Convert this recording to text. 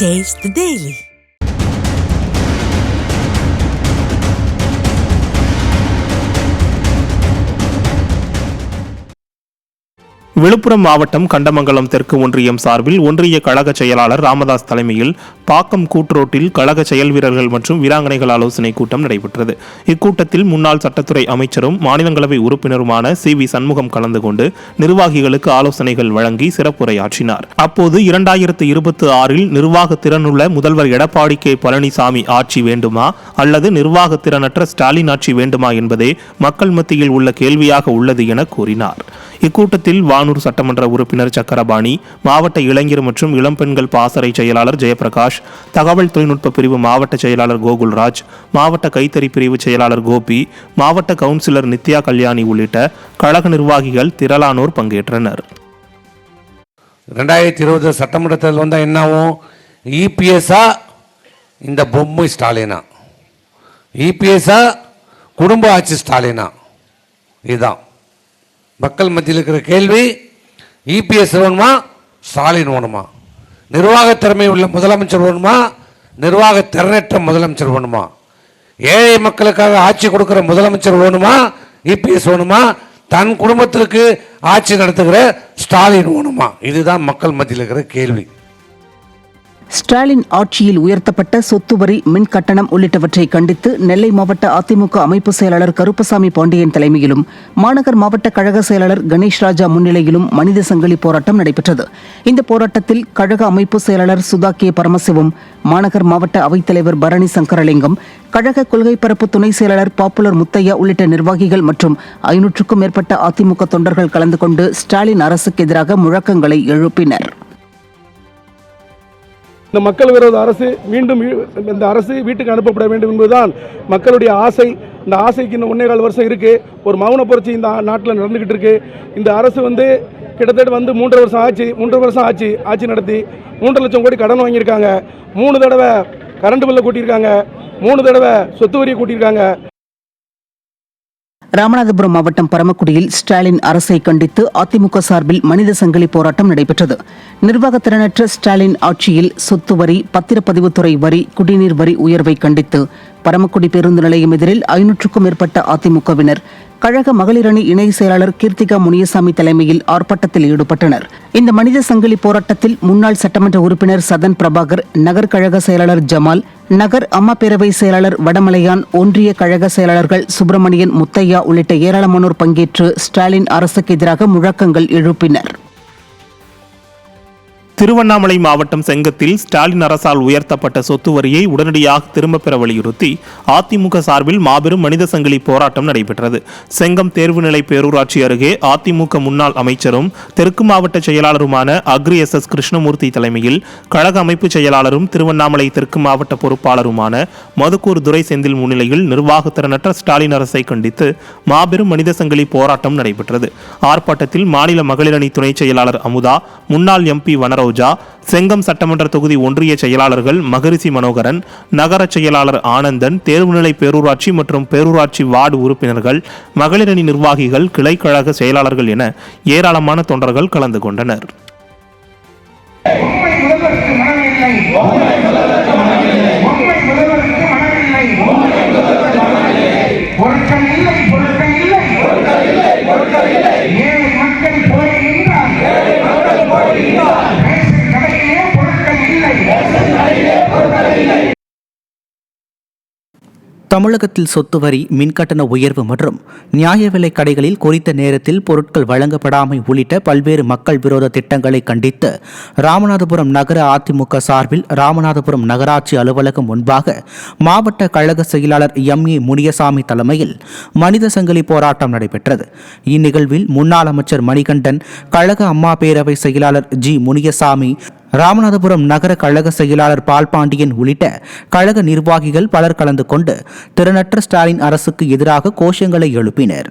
Taste the Daily. Villupuram மாவட்டம் கண்டமங்கலம் தெற்கு ஒன்றியம் சார்பில் ஒன்றிய கழக செயலாளர் ராமதாஸ் தலைமையில் பாக்கம் கூட்ரோட்டில் கழக செயல் வீரர்கள் மற்றும் வீராங்கனைகள் ஆலோசனை கூட்டம் நடைபெற்றது. இக்கூட்டத்தில் முன்னாள் சட்டத்துறை அமைச்சரும் மாநிலங்களவை உறுப்பினருமான சி வி சண்முகம் கலந்து கொண்டு நிர்வாகிகளுக்கு ஆலோசனைகள் வழங்கி சிறப்புரையாற்றினார். அப்போது இரண்டாயிரத்து இருபத்தி ஆறில் நிர்வாக திறனுள்ள முதல்வர் எடப்பாடி கே. பழனிசாமி ஆட்சி வேண்டுமா? அல்லது நிர்வாக திறனற்ற ஸ்டாலின் ஆட்சி வேண்டுமா? என்பதே மக்கள் மத்தியில் உள்ள கேள்வியாக உள்ளது என கூறினார். இக்கூட்டத்தில் வானூர் சட்டமன்ற உறுப்பினர் சக்கரபாணி மாவட்ட இளைஞர் மற்றும் இளம்பெண்கள் பாசறை செயலாளர் ஜெயபிரகாஷ் தகவல் தொழில்நுட்ப பிரிவு மாவட்ட செயலாளர் கோகுல்ராஜ் மாவட்ட கைத்தறி பிரிவு செயலாளர் கோபி மாவட்ட கவுன்சிலர் நித்யா கல்யாணி உள்ளிட்ட கழக நிர்வாகிகள் திரளானோர் பங்கேற்றனர். ரெண்டாயிரத்தி இருபது சட்டமன்றத்தில் வந்தால் என்ன ஆகும் இபிஎஸ்ஸா? இந்த பொம்மை ஸ்டாலினா. இபிஎஸ்ஸா? குடும்ப ஆட்சி ஸ்டாலினா. இதுதான் மக்கள் மத்தியில் இருக்கிற கேள்வி இபிஎஸ் வேணுமா ஸ்டாலின் வேணுமா நிர்வாக திறமை உள்ள முதலமைச்சர் வேணுமா நிர்வாக திறனற்ற முதலமைச்சர் வேணுமா ஏழை மக்களுக்காக ஆட்சி கொடுக்குற முதலமைச்சர் வேணுமா இபிஎஸ் வேணுமா தன் குடும்பத்திற்கு ஆட்சி நடத்துகிற ஸ்டாலின் வேணுமா இதுதான் மக்கள் மத்தியில் இருக்கிற கேள்வி. ஸ்டாலின் ஆட்சியில் உயர்த்தப்பட்ட சொத்து வரி மின் கட்டணம் உள்ளிட்டவற்றை கண்டித்து நெல்லை மாவட்ட அதிமுக அமைப்பு செயலாளர் கருப்பசாமி பாண்டியன் தலைமையிலும் மாநகர் மாவட்ட கழக செயலாளர் கணேஷ் ராஜா முன்னிலையிலும் மனித சங்கிலி போராட்டம் நடைபெற்றது. இந்த போராட்டத்தில் கழக அமைப்பு செயலாளர் சுதா கே. பரமசிவம் மாநகர் மாவட்ட அவைத்தலைவர் பரணி சங்கரலிங்கம் கழக கொள்கை பரப்பு துணை செயலாளர் பாப்புலர் முத்தையா உள்ளிட்ட நிர்வாகிகள் மற்றும் ஐநூற்றுக்கும் மேற்பட்ட அதிமுக தொண்டர்கள் கலந்து கொண்டு ஸ்டாலின் அரசுக்கு எதிராக முழக்கங்களை எழுப்பினர். இந்த மக்கள் விரோத அரசு மீண்டும் இந்த அரசு வீட்டுக்கு அனுப்பப்பட வேண்டும் என்பதுதான் மக்களுடைய ஆசை. இந்த ஆசைக்கு இன்னும் ஒன்னே கால் வருஷம் இருக்குது ஒரு மௌன புரட்சி இந்த நாட்டில் நடந்துக்கிட்டு இருக்கு. இந்த அரசு வந்து கிட்டத்தட்ட வந்து மூன்றரை வருஷம் ஆச்சு. மூன்றரை வருஷம் ஆச்சு. ஆட்சி நடத்தி மூன்றரை லட்சம் கோடி கடன் வாங்கியிருக்காங்க. மூணு தடவை கரண்ட் பில்லை கூட்டியிருக்காங்க. மூணு தடவை சொத்து வரியை கூட்டியிருக்காங்க. ராமநாதபுரம் மாவட்டம் பரமக்குடியில் ஸ்டாலின் அரசை கண்டித்து அதிமுக சார்பில் மனித சங்கிலி போராட்டம் நடைபெற்றது. நிர்வாகத்திறனற்ற ஸ்டாலின் ஆட்சியில் சொத்து வரி பத்திரப்பதிவுத்துறை வரி குடிநீர் வரி உயர்வை கண்டித்து பரமக்குடி பேருந்து நிலையம் எதிரில் ஐநூற்றுக்கும் மேற்பட்ட அதிமுகவினர் கழக மகளிர் அணி இணை செயலாளர் கீர்த்திகா முனியசாமி தலைமையில் ஆர்ப்பாட்டத்தில் ஈடுபட்டனர். இந்த மனித சங்கிலி போராட்டத்தில் முன்னாள் சட்டமன்ற உறுப்பினர் சதன் பிரபாகர் நகர் கழக செயலாளர் ஜமால் நகர் அம்மா பேரவை செயலாளர் வடமலையான் ஒன்றிய கழக செயலாளர்கள் சுப்பிரமணியன் முத்தையா உள்ளிட்ட ஏராளமானோர் பங்கேற்று ஸ்டாலின் அரசுக்கு எதிராக முழக்கங்கள் எழுப்பினர். திருவண்ணாமலை மாவட்டம் செங்கத்தில் ஸ்டாலின் அரசால் உயர்த்தப்பட்ட சொத்து வரியை உடனடியாக திரும்பப் பெற வலியுறுத்தி அதிமுக சார்பில் மாபெரும் மனித சங்கிலி போராட்டம் நடைபெற்றது. செங்கம் தேர்வு நிலை பேரூராட்சி அருகே அதிமுக முன்னாள் அமைச்சரும் தெற்கு மாவட்ட செயலாளருமான அக்ரி எஸ் எஸ் கிருஷ்ணமூர்த்தி தலைமையில் கழக அமைப்பு செயலாளரும் திருவண்ணாமலை தெற்கு மாவட்ட பொறுப்பாளருமான மதுக்கூர் துரை செந்தில் முன்னிலையில் நிர்வாகத்திறனற்ற ஸ்டாலின் அரசை கண்டித்து மாபெரும் மனித சங்கிலி போராட்டம் நடைபெற்றது. ஆர்ப்பாட்டத்தில் மாநில மகளிரணி துணை செயலாளர் அமுதா முன்னாள் எம்பி வனரோஜா செங்கம் சட்டமன்ற தொகுதி ஒன்றிய செயலாளர்கள் மகரிஷி மனோகரன் நகர செயலாளர் ஆனந்தன் தேர்வுநிலை பேரூராட்சி மற்றும் பேரூராட்சி வார்டு உறுப்பினர்கள் மகளிரணி நிர்வாகிகள் கிளைக்கழக செயலாளர்கள் என ஏராளமான தொண்டர்கள் கலந்து கொண்டனர். தமிழகத்தில் சொத்து வரி மின்கட்டண உயர்வு மற்றும் நியாய விலை கடைகளில் குறித்த நேரத்தில் பொருட்கள் வழங்கப்படாமை உள்ளிட்ட பல்வேறு மக்கள் விரோத திட்டங்களை கண்டித்து ராமநாதபுரம் நகர அதிமுக சார்பில் ராமநாதபுரம் நகராட்சி அலுவலகம் முன்பாக மாவட்ட கழக செயலாளர் எம். ஏ. முனியசாமி தலைமையில் மனித சங்கிலி போராட்டம் நடைபெற்றது. இந்நிகழ்வில் முன்னாள் அமைச்சர் மணிகண்டன் கழக அம்மா பேரவை செயலாளர் ஜி. முனியசாமி ராமநாதபுரம் நகர கழக செயலாளர் பால்பாண்டியன் உள்ளிட்ட கழக நிர்வாகிகள் பலர் கலந்து கொண்டு திறனற்ற ஸ்டாலின் அரசுக்கு எதிராக கோஷங்களை எழுப்பினர்.